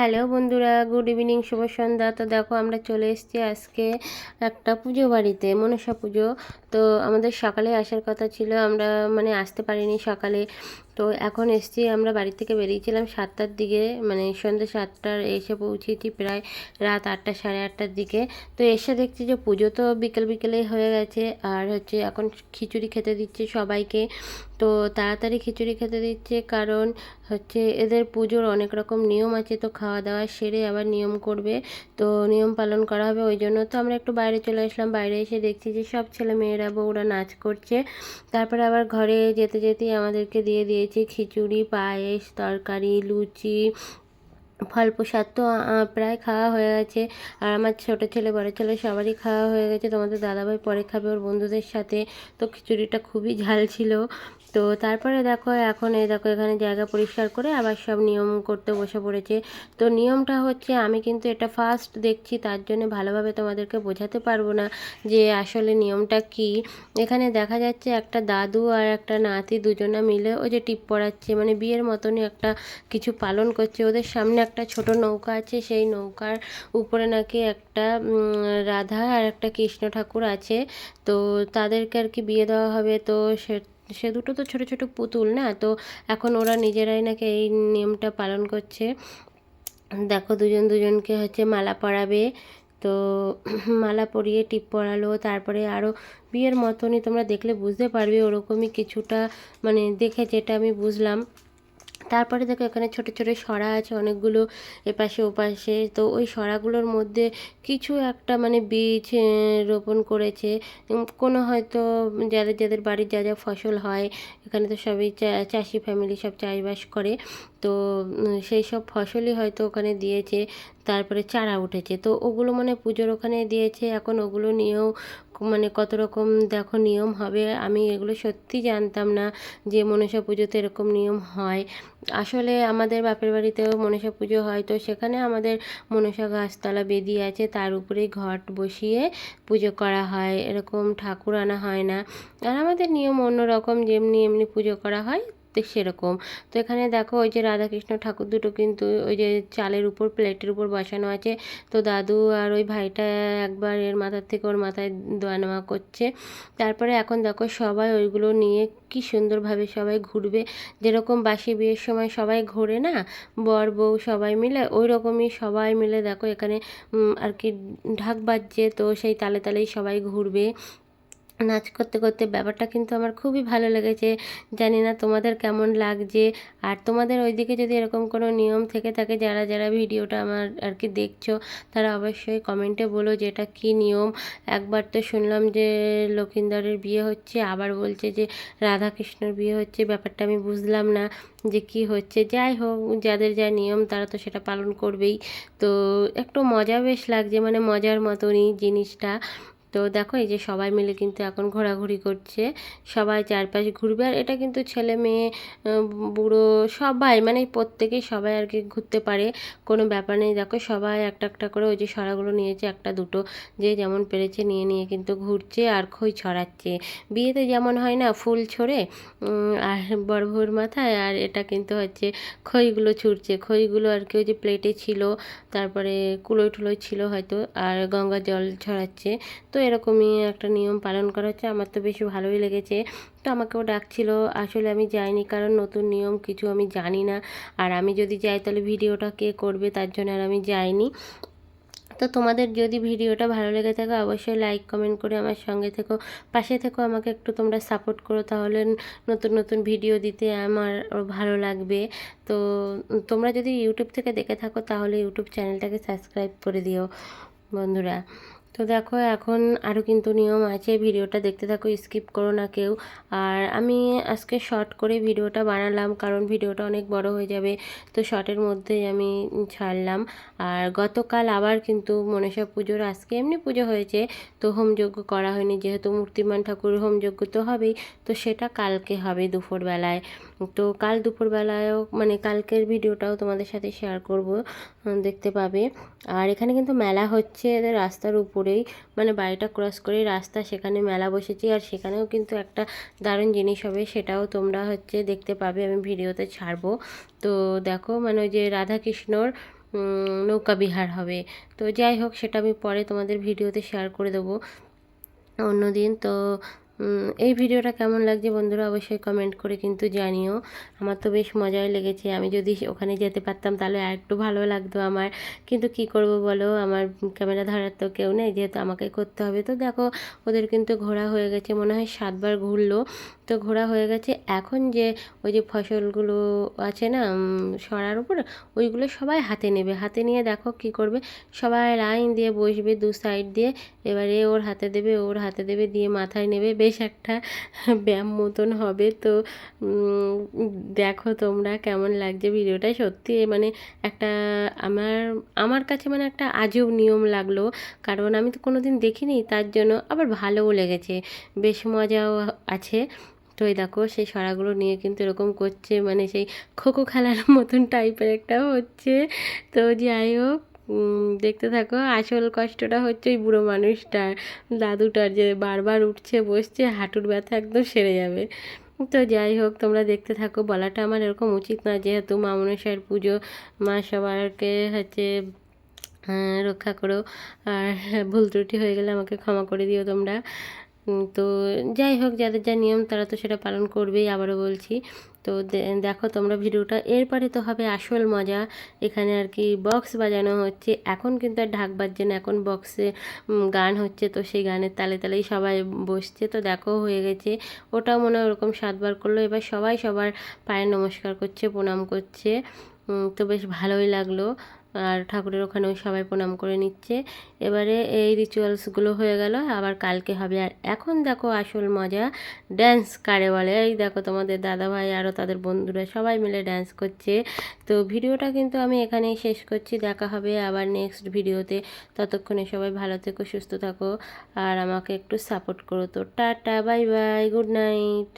Hello বন্ধুরা, good evening, শুভ সন্ধ্যা। তো দেখো, আমরা চলে এসেছি আজকে একটা পুজো বাড়িতে, মনসা পুজো। তো আমাদের সকালে আসার কথা ছিল, আমরা মানে আসতে পারিনি সকালে। তো এখন এসছি, আমরা বাড়ি থেকে বেরিয়েছিলাম সাতটার দিকে মানে সন্ধ্যে সাতটার এসে পৌঁছেছি প্রায় রাত আটটা, সাড়ে আটটার দিকে। তো এসে দেখছি যে পুজো তো বিকেল বিকেলে হয়ে গেছে, আর হচ্ছে এখন খিচুড়ি খেতে দিচ্ছে সবাইকে। তো তাড়াতাড়ি খিচুড়ি খেতে দিচ্ছে কারণ হচ্ছে এদের পুজোর অনেক রকম নিয়ম আছে, তো খাওয়া দাওয়া সেরে আবার নিয়ম করবে। তো নিয়ম পালন করা হবে ওই জন্য। তো আমরা একটু বাইরে চলে আসলাম, বাইরে এসে দেখছি যে সব ছেলে মেয়েরা বউরা নাচ করছে। তারপরে আবার ঘরে যেতে যেতেই আমাদেরকে দিয়ে দিয়েছে খিচুড়ি, পায়েস, তরকারি, লুচি ফল প্রসাদ তো প্রায় খাওয়া হয়ে গেছে। আর আমার ছোটো ছেলে, বড় ছেলে সবারই খাওয়া হয়ে গেছে। তোমাদের দাদাভাই পরে খাবে ওর বন্ধুদের সাথে। তো খিচুড়িটা খুবই ঝাল ছিল। তো তারপরে দেখো, এখন এই দেখো, এখানে জায়গা পরিষ্কার করে আবার সব নিয়ম করতে বসে পড়েছে। তো নিয়মটা হচ্ছে, আমি কিন্তু এটা ফার্স্ট দেখছি, তার জন্য ভালোভাবে তোমাদেরকে বোঝাতে পারব না যে আসলে নিয়মটা কি। এখানে দেখা যাচ্ছে একটা দাদু আর একটা নাতি দুজনা মিলে ওই যে টিপ পড়াচ্ছে মানে বিয়ের মতনই একটা কিছু পালন করছে। ওদের সামনে একটা ছোট নৌকা আছে, সেই নৌকার উপরে নাকি একটা রাধা আর একটা কৃষ্ণ ঠাকুর আছে। তো তাদেরকে আর কি বিয়ে দেওয়া হবে, তো সে সে দুটো তো ছোট ছোট পুতুল না? তো এখন ওরা নিজেরাই নাকি এই নিয়মটা পালন করছে। দেখো দুজন দুজনকে হচ্ছে মালা পরাবে। তো মালা পরিয়ে টিপ পরালো, তারপরে আরও বিয়ের মতনই তোমরা দেখলে বুঝতে পারবে, ওরকমই কিছুটা মানে দেখে যেটা আমি বুঝলাম। তারপরে দেখো এখানে ছোট ছোট সরা আছে, অনেকগুলো এপাশে ওপাশে। তো ওই সরাগুলোর মধ্যে কিছু একটা মানে বীজ রোপণ করেছে। কোনো হয়তো যাদের যাদের বাড়ির যা যা ফসল হয়, এখানে তো সবই চাষি ফ্যামিলি সব চাষবাস করে। তো সেই সব ফসলই হয়তো ওখানে দিয়েছে, তারপরে চারা উঠেছে। তো ওগুলো মানে পুজোর ওখানে দিয়েছে, এখন ওগুলো নিয়েও মানে কত রকম দেখো নিয়ম হবে। আমি এগুলো সত্যি জানতাম না যে মনসা পুজোতে এরকম নিয়ম হয়। আসলে আমাদের বাপের বাড়িতেও মনসা পুজো হয়। তো সেখানে আমাদের মনসা গাছতলা বেদি আছে, তার উপরেই ঘট বসিয়ে পুজো করা হয়। এরকম ঠাকুর আনা হয় না। আর আমাদের নিয়ম অন্যরকম, যেমনি এমনি পুজো করা হয়। তো সেরকম। তো এখানে দেখো ওই যে রাধাকৃষ্ণ ঠাকুর দুটো কিন্তু ওই যে চালের উপর, প্লেটের উপর বসানো আছে। তো দাদু আর ওই ভাইটা একবার এর মাথার থেকে ওর মাথায় দোয়া নেওয়া করছে। তারপরে এখন দেখো সবাই ওইগুলো নিয়ে কি সুন্দরভাবে সবাই ঘুরবে। যেরকম বাসি বিয়ের সময় সবাই ঘোরে না, বর বউ সবাই মিলে ওই রকমই সবাই মিলে দেখো এখানে আর কি ঢাক বাজছে। তো সেই তালে তালেই সবাই ঘুরবে। নাচ করতে করতে ব্যাপারটা কিন্তু আমার খুবই ভালো লেগেছে। জানি না তোমাদের কেমন লাগছে। আর তোমাদের ওইদিকে যদি এরকম কোনো নিয়ম থেকে থাকে, যারা যারা ভিডিওটা আমার আর কি দেখছ, তারা অবশ্যই কমেন্টে বলো যে এটা কী নিয়ম। একবার তো শুনলাম যে লক্ষিন্দরের বিয়ে হচ্ছে, আবার বলছে যে রাধাকৃষ্ণর বিয়ে হচ্ছে। ব্যাপারটা আমি বুঝলাম না যে কি হচ্ছে। যাই হোক, যাদের যা নিয়ম, তারা তো সেটা পালন করবেই। তো একটু মজা বেশ লাগছে মানে মজার মতনই জিনিসটা। তো দেখো, এই যে সবাই মিলে কিন্তু এখন ঘোরাঘুরি করছে। সবাই চারপাশ ঘুরবে। আর এটা কিন্তু ছেলে মেয়ে বুড়ো সবাই মানে প্রত্যেকেই সবাই আর কি ঘুরতে পারে, কোনো ব্যাপার নেই। দেখো, সবাই একটা একটা করে ওই যে সরাগুলো নিয়েছে, একটা দুটো যে যেমন পেরেছে নিয়ে নিয়ে কিন্তু ঘুরছে আর খই ছড়াচ্ছে। বিয়েতে যেমন হয় না, ফুল ছড়ে আর বড় বউর মাথায়, আর এটা কিন্তু হচ্ছে খইগুলো ছুটছে খইগুলো আর কি ওই যে প্লেটে ছিল, তারপরে কুলোই টুলোই ছিল হয়তো, আর গঙ্গা জল ছড়াচ্ছে। তো এরকমই একটা নিয়ম পালন করা হচ্ছে। আমার তো বেশি ভালোই লেগেছে। তো আমাকেও ডাকছিল। আসলে আমি যাইনি কারণ নতুন নিয়ম কিছু আমি জানি না। আর আমি যদি যাই তাহলে ভিডিওটা কে করবে তার জন্য আর আমি যাইনি। তো তোমাদের যদি ভিডিওটা ভালো লেগে থাকে অবশ্যই লাইক কমেন্ট করে আমার সঙ্গে থেকো। পাশে থেকো, আমাকে একটু তোমরা সাপোর্ট করো তাহলে নতুন নতুন ভিডিও দিতে আমার ভালো লাগবে। তো তোমরা যদি ইউটিউব থেকে দেখে থাকো তাহলে ইউটিউব চ্যানেলটাকে সাবস্ক্রাইব করে দিও বন্ধুরা। তো দেখো, এখন আরও কিন্তু নিয়ম আছে, ভিডিওটা দেখতে থাকো, স্কিপ করো না কেউ। আর আমি আজকে শর্ট করে ভিডিওটা বানালাম, কারণ ভিডিওটা অনেক বড় হয়ে যাবে, তো শর্টের মধ্যেই আমি ছাড়লাম। আর গতকাল আবার কিন্তু মনসা পুজোর, আজকে এমনি পুজো হয়েছে, তো হোমযজ্ঞ করা হয়নি, যেহেতু মূর্তিমান ঠাকুর হোমযজ্ঞ তো হবেই, তো সেটা কালকে হবে দুপুরবেলায়। তো কাল দুপুরবেলায়ও মানে কালকের ভিডিওটাও তোমাদের সাথে শেয়ার করব, দেখতে পাবে। আর এখানে কিন্তু মেলা হচ্ছে, এদের রাস্তার উপরেই মানে বাড়িটা ক্রস করেই রাস্তা, সেখানে মেলা বসেছি। আর সেখানেও কিন্তু একটা দারুণ জিনিস হবে, সেটাও তোমরা হচ্ছে দেখতে পাবে, আমি ভিডিওতে ছাড়বো। তো দেখো মানে ওই যে রাধাকৃষ্ণর নৌকা বিহার হবে। তো যাই হোক, সেটা আমি পরে তোমাদের ভিডিওতে শেয়ার করে দেবো। অন্যদিন তো এই ভিডিওটা কেমন লাগছে বন্ধুরা অবশ্যই কমেন্ট করে কিন্তু জানিও। আমার তো বেশ মজাই লেগেছে। আমি যদি ওখানে যেতে পারতাম তাহলে আর একটু ভালো লাগতো আমার। কিন্তু কি করব বলো? আমার ক্যামেরা ধরার তো কেউ নেই, যেহেতু আমাকে করতে হবে। তো দেখো, ওদের কিন্তু ঘোরা হয়ে গেছে। মনে হয় সাতবার ঘুরলো। তো ঘোরা হয়ে গেছে। এখন যে ওই যে ফসলগুলো আছে না সরার উপর, ওইগুলো সবাই হাতে নেবে। হাতে নিয়ে দেখো কি করবে? সবাই লাইন দিয়ে বসবে দু সাইড দিয়ে। এবারে ওর হাতে দেবে, ওর হাতে দেবে, দিয়ে মাথায় নেবে। বেশ একটা ব্যায়াম মতন হবে। তো দেখো তোমরা কেমন লাগছে ভিডিওটা। সত্যি মানে একটা আমার আমার কাছে মানে একটা আজব নিয়ম লাগল। কারণ আমি তো কোনো দিন দেখিনি, তার জন্য আবার ভালোও লেগেছে। বেশ মজাও আছে। তো এই দেখো, সেই সরাগুলো নিয়ে কিন্তু এরকম করছে মানে সেই খোখো খেলার মতন টাইপের একটা হচ্ছে। তো যাই হোক দেখতে থাকো, আসল কষ্টটা হচ্ছে ওই বুড়ো মানুষটার। দাদুটার যে বারবার উঠছে, বসছে, হাঁটুর ব্যথা একদম সেরে যাবে। তো যাই হোক, তোমরা দেখতে থাকো, বলাটা আমার এরকম উচিত না, যেহেতু মা পুজো, মা সবারকে হচ্ছে রক্ষা করো। আর ভুল ত্রুটি হয়ে গেলে আমাকে ক্ষমা করে দিও তোমরা। তো যাই হোক, যাদের যা নিয়ম তারা তো সেটা পালন করবেই, আবারও বলছি। তো দেখো তোমরা ভিডিওটা। এরপরে তো হবে আসল মজা। এখানে আর কি বক্স বাজানো হচ্ছে। এখন কিন্তু আর ঢাক বাজছে না। এখন বক্সে গান হচ্ছে। তো সেই গানের তালে তালেই সবাই বসছে। তো দেখো হয়ে গেছে। ওটাও মনে হয় ওরকম সাতবার করল। এবার সবাই সবার পায়ে নমস্কার করছে, প্রণাম করছে। তো বেশ ভালোই লাগল। আর ঠাকুরের ওখানেও সবাই প্রণাম করে নিচ্ছে। এবারে এই রিচুয়ালসগুলো হয়ে গেল, আবার কালকে হবে। আর এখন দেখো আসল মজা ড্যান্স কারে বলে। এই দেখো তোমাদের দাদাভাই আরও তাদের বন্ধুরা সবাই মিলে ড্যান্স করছে। তো ভিডিওটা কিন্তু আমি এখানেই শেষ করছি। দেখা হবে আবার নেক্সট ভিডিওতে। ততক্ষণে সবাই ভালো থেকো, সুস্থ থাকো, আর আমাকে একটু সাপোর্ট করো। তো tata bye bye good night